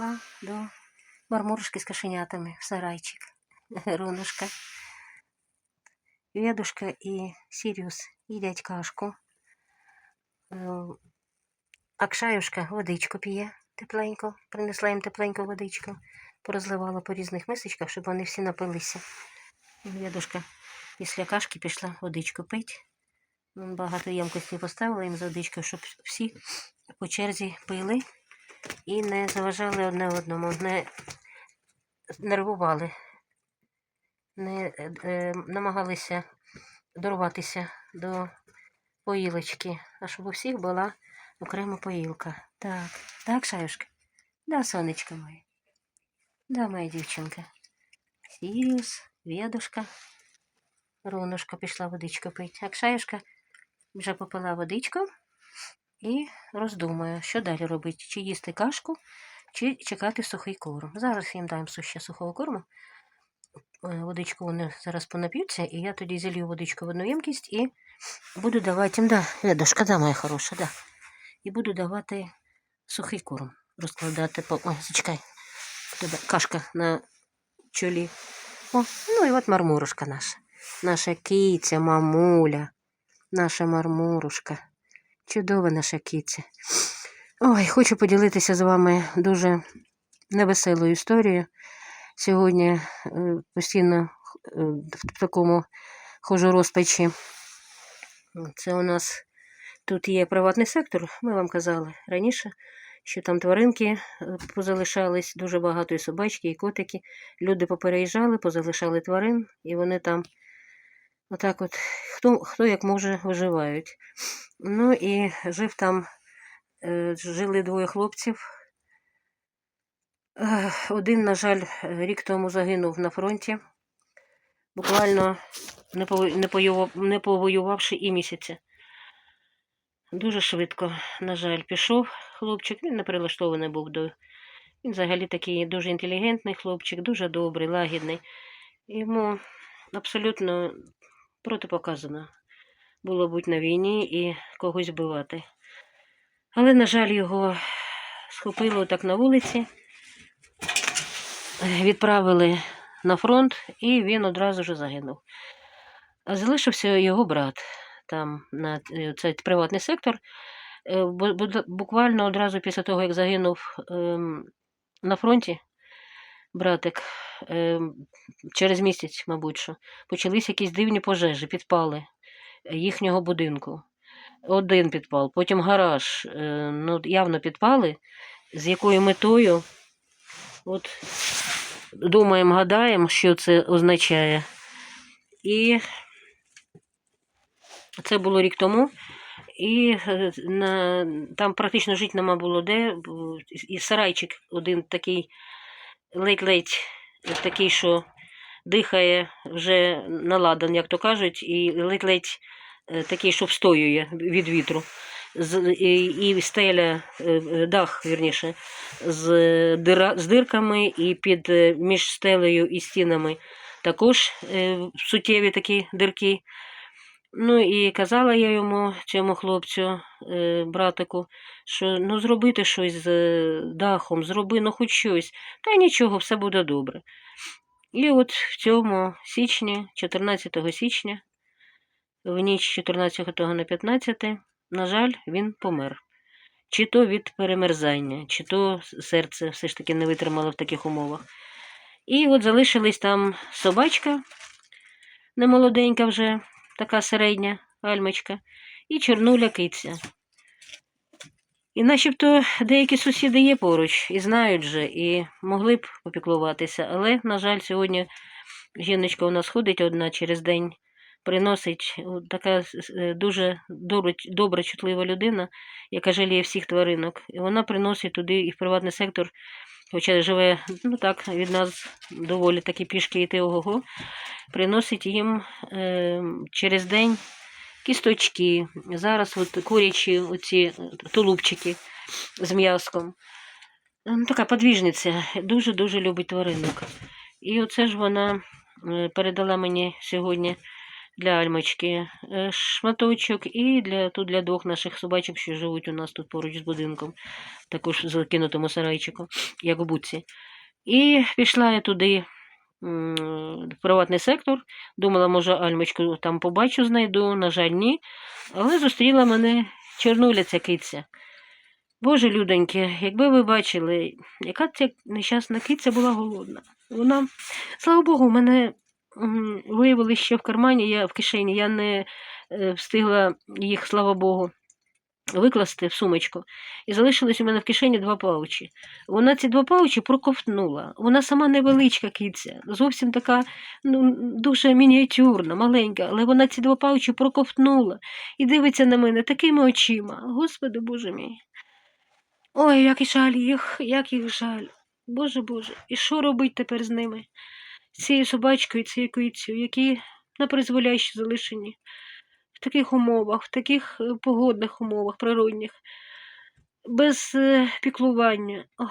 пішла до мармурушки з кошенятами в сарайчик. Рунушка. Ведушка і Сіріус їдять кашку. Акшаюшка водичку п'є тепленько. Принесла їм тепленьку водичку. Порозливала по різних мисочках, щоб вони всі напилися. Ведушка після кашки пішла водичку пить. Багато ємкостей поставила їм з водичкою, щоб всі по черзі пили і не заважали одне одному, не нервували, не е, намагалися дорватися до поїлочки, а щоб у всіх була окрема поїлка. Так, так, Шаюшка? Да, сонечко моє. Да, моя дівчинка. Сіріус, Ведушка. Ронушка пішла водичку пити. Акшаюшка вже попила водичку і роздумує, що далі робити, чи їсти кашку, чи чекати сухий корм. Зараз їм даємо ще сухого корму. Е, Водичку вони зараз понап'ються, і я тоді зілью водичку в одну ємкість і буду давати їм, да, Ведушка, да, моя хороша, да. І буду давати сухий корм. Розкладати по. Ой, зачекай. Тебе кашка на чолі. О, ну і от мармурушка наша. Наша киця, мамуля. Наша мармурушка. Чудова наша киця. Ой, хочу поділитися з вами дуже невеселою історією. Сьогодні е, постійно е, в такому хожу розпачі. Це у нас тут є приватний сектор, ми вам казали раніше, що там тваринки е, позалишались, дуже багато і собачки, і котики. Люди попереїжджали, позалишали тварин, і вони там отак от, хто, хто як може, виживають. Ну і жив там, е, жили двоє хлопців. Е, Один, на жаль, рік тому загинув на фронті, буквально не, повоювавши і місяця. Дуже швидко, на жаль, пішов хлопчик. Він не прилаштований був до. Він взагалі такий дуже інтелігентний хлопчик, дуже добрий, лагідний. Йому абсолютно протипоказано було бути на війні і когось вбивати. Але, на жаль, його схопило так на вулиці, відправили на фронт, і він одразу ж загинув. А залишився його брат там на е, цей приватний сектор. Е, бу- бу- Буквально одразу після того, як загинув ем, на фронті братик, ем, через місяць, мабуть, що, почались якісь дивні пожежі, підпали їхнього будинку. Один підпал, потім гараж. е, Ну, явно підпали. З якою метою? От думаємо, гадаємо, що це означає. І це було рік тому. І е, на, там практично жити нема було де. І сарайчик один такий ледь-ледь, такий, що дихає вже наладан, як то кажуть, і ледь-ледь е, такий, що встоює від вітру. І, і стеля, е, е, дах, вірніше, з, дира, з дирками і під між стелею і стінами також суттєві такі дирки. Ну і казала я йому, цьому хлопцю, е, братику, що ну зробити щось з е, дахом, зроби, ну хоч щось. Та нічого, все буде добре. І от в цьому січні, 14 січня, в ніч 14 на 15, на жаль, він помер. Чи то від перемерзання, чи то серце все ж таки не витримало в таких умовах. І от залишилась там собачка, немолоденька вже, така середня альмочка, і чорнуля киця. І начебто деякі сусіди є поруч і знають же, і могли б попіклуватися. Але, на жаль, сьогодні жіночка у нас ходить одна через день, приносить така е, дуже добра, добра, чутлива людина, яка жаліє всіх тваринок. І вона приносить туди і в приватний сектор, хоча живе ну так, від нас доволі таки пішки йти ого-го, приносить їм е, через день кісточки. Зараз от курячі оці тулупчики з м'яском. Ну, Така подвіжниця, дуже-дуже любить тваринок. І оце ж вона е, передала мені сьогодні для альмочки е, шматочок, і для, тут для двох наших собачок, що живуть у нас тут поруч з будинком, також в закинутому сарайчику, як у буці. І пішла я туди в приватний сектор. Думала, може, альмочку там побачу, знайду. На жаль, ні. Але зустріла мене чорнуля ця киця. Боже людоньки, якби ви бачили, яка ця нещасна киця була голодна. Вона, слава Богу, в мене виявили ще в кармані, я в кишені, я не е, встигла їх, слава Богу, викласти в сумочку. І залишилось у мене в кишені два паучі. Вона ці два паучі проковтнула. Вона сама невеличка киця, зовсім така ну, дуже мініатюрна, маленька, але вона ці два паучі проковтнула і дивиться на мене такими очима. Господи Боже мій. Ой, як і жаль їх, як їх жаль. Боже Боже, і що робить тепер з ними? Цією собачкою, цією кицею, які на призволяще залишені в таких умовах, в таких е, погодних умовах природних, без е, піклування. Ой.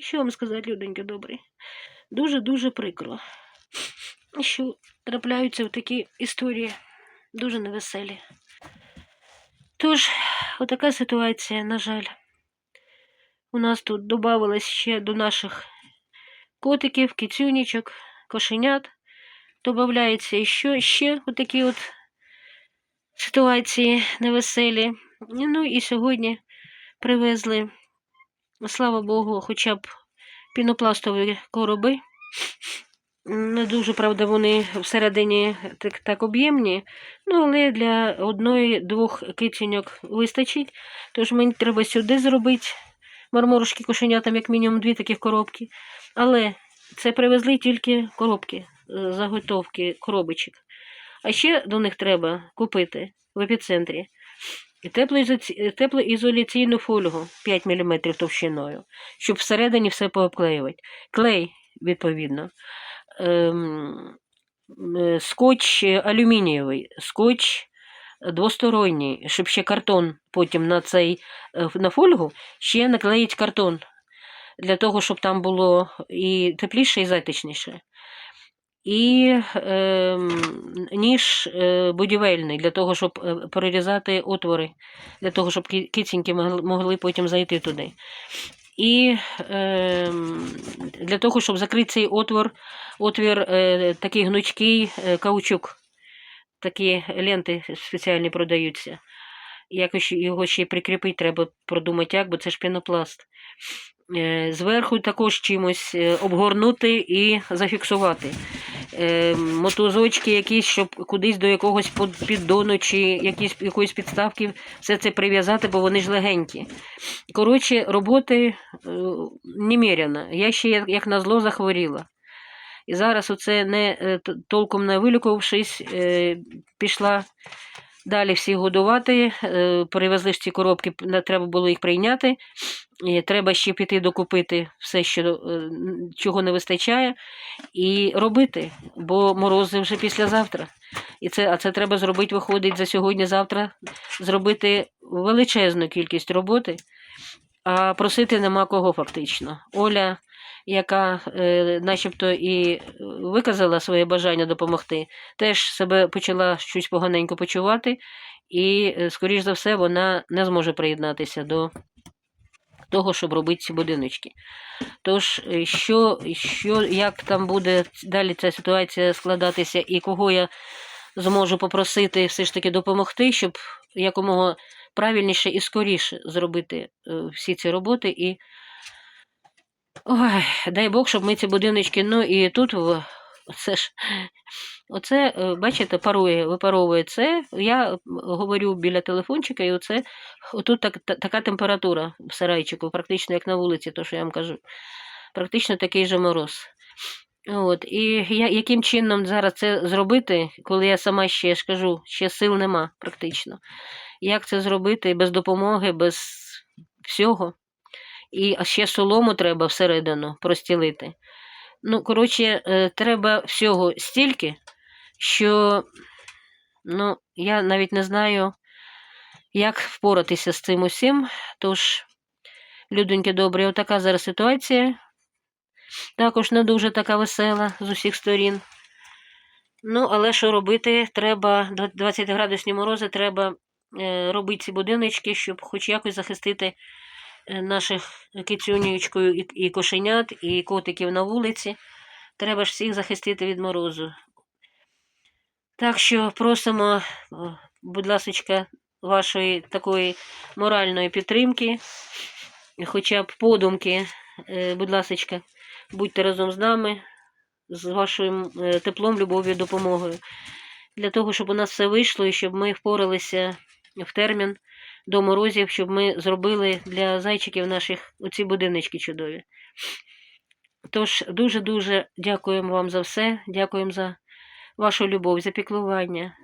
Що вам сказати, людоньки добрі? Дуже-дуже прикро, що трапляються в такі історії, дуже невеселі. Тож, отака ситуація, на жаль. У нас тут додавалось ще до наших котиків, кицюнічок, кошенят. Додається ще, ще отакі от ситуації невеселі. Ну і сьогодні привезли, слава Богу, хоча б пінопластові короби. Не дуже, правда, вони всередині так, так об'ємні, ну, але для одної-двох кицюньок вистачить. Тож мені треба сюди зробити марморушки кошенятам, як мінімум дві таких коробки. Але це привезли тільки коробки, е, заготовки коробочок. А ще до них треба купити в епіцентрі теплоізоляційну фольгу 5 мм товщиною, щоб всередині все пообклеювати. Клей, відповідно. Ем, е, скотч алюмінієвий, скотч двосторонній, щоб ще картон потім на цей е, на фольгу ще наклеїть картон. Для того, щоб там було і тепліше, і затишніше. І е, ніж будівельний, для того, щоб е, перерізати отвори, для того, щоб ки- киціньки могли, потім зайти туди. І е, для того, щоб закрити цей отвор, отвір е, такий гнучкий е, каучук. Такі ленти спеціальні продаються. Якось його ще прикріпити треба продумати, як, бо це ж пінопласт. Е, Зверху також чимось е, обгорнути і зафіксувати. Е, Мотузочки якісь, щоб кудись до якогось піддону чи якісь, якоїсь підставки все це прив'язати, бо вони ж легенькі. Коротше, роботи неміряно. Я ще, як, назло, захворіла. І зараз оце не толком не вилікувавшись, пішла далі всіх годувати. е, Привезли ж ці коробки, треба було їх прийняти. Треба ще піти докупити все, що, е, чого не вистачає, і робити, бо морози вже післязавтра. І це, а це треба зробити, виходить за сьогодні-завтра, зробити величезну кількість роботи, а просити нема кого фактично. Оля, яка е, начебто і виказала своє бажання допомогти, теж себе почала щось поганенько почувати, і, е, скоріш за все, вона не зможе приєднатися до того, щоб робити ці будиночки. Тож, е, що, що, як там буде далі ця ситуація складатися, і кого я зможу попросити все ж таки допомогти, щоб якомога правильніше і скоріше зробити е, всі ці роботи. І ой, дай Бог, щоб ми ці будиночки, ну і тут оце ж. Оце, е, бачите, парує, випаровує це. Я говорю біля телефончика, і оце отут так, та- така температура в сарайчику, практично як на вулиці, то що я вам кажу. Практично такий же мороз. От, і я, яким чином зараз це зробити, коли я сама ще я ж кажу, ще сил нема практично. Як це зробити без допомоги, без всього? І ще солому треба всередину простілити. Ну, коротше, е, треба всього стільки, що ну, я навіть не знаю, як впоратися з цим усім. Тож, людоньки добрі, отака зараз ситуація. Також не дуже така весела з усіх сторін. Ну, але що робити? Треба 20 градусні морози, треба е, робити ці будиночки, щоб хоч якось захистити наших кицюнючкою і, і кошенят, і котиків на вулиці. Треба ж всіх захистити від морозу. Так що просимо, будь ласка, вашої такої моральної підтримки, хоча б подумки, е, будь ласка, будьте разом з нами, з вашим е, теплом, любов'ю, допомогою. Для того, щоб у нас все вийшло і щоб ми впоралися в термін до морозів, щоб ми зробили для зайчиків наших оці будиночки чудові. Тож, дуже-дуже дякуємо вам за все, дякуємо за вашу любов, за піклування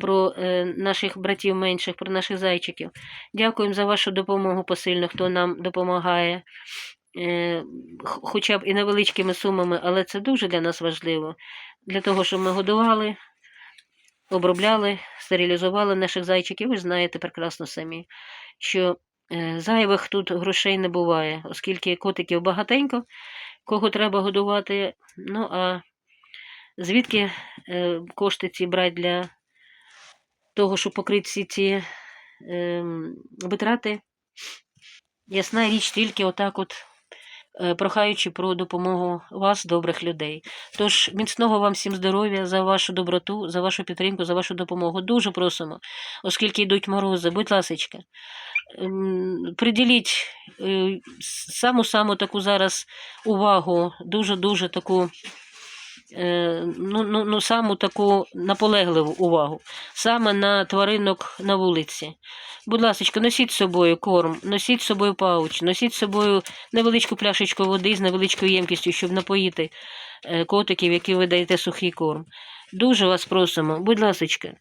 про е, наших братів менших, про наших зайчиків. Дякуємо за вашу допомогу посильно, хто нам допомагає, е, хоча б і невеличкими сумами, але це дуже для нас важливо. Для того, щоб ми годували, обробляли, стерилізували наших зайчиків. Ви ж знаєте прекрасно самі, що е, зайвих тут грошей не буває, оскільки котиків багатенько, кого треба годувати. Ну а звідки е, кошти ці брати для того, щоб покрити всі ці ем, витрати? Ясна річ тільки отак от. Е, Прохаючи про допомогу вас, добрих людей. Тож міцного вам всім здоров'я за вашу доброту, за вашу підтримку, за вашу допомогу. Дуже просимо, оскільки йдуть морози, будь ласочка, ем, приділіть е, саму-саму таку зараз увагу, дуже-дуже таку, е, ну, ну, ну, саму таку наполегливу увагу, саме на тваринок на вулиці. Будь ласка, носіть з собою корм, носіть з собою пауч, носіть з собою невеличку пляшечку води з невеличкою ємкістю, щоб напоїти е, котиків, які ви даєте сухий корм. Дуже вас просимо, будь ласочка,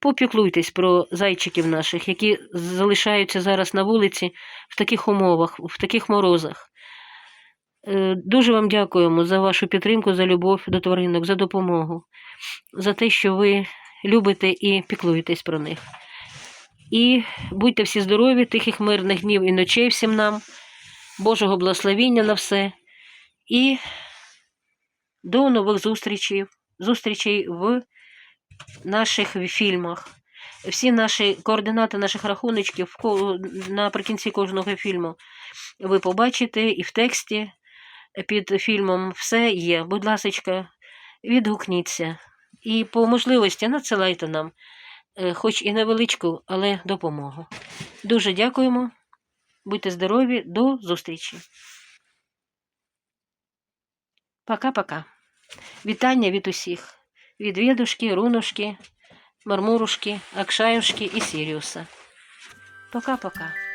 попіклуйтесь про зайчиків наших, які залишаються зараз на вулиці в таких умовах, в таких морозах. Е, Дуже вам дякуємо за вашу підтримку, за любов до тваринок, за допомогу, за те, що ви любите і піклуєтесь про них. І будьте всі здорові, тихих мирних днів і ночей всім нам, Божого благословіння на все. І до нових зустрічей, зустрічей в наших фільмах. Всі наші координати наших рахуночків наприкінці кожного фільму ви побачите і в тексті під фільмом все є. Будь ласочка, відгукніться. І по можливості надсилайте нам, е, хоч і невеличку, але допомогу. Дуже дякуємо. Будьте здорові, до зустрічі. Пока-пока. Вітання від усіх. Від Ведушки, Рунушки, Мармурушки, Акшаюшки і Сіріуса. Пока-пока.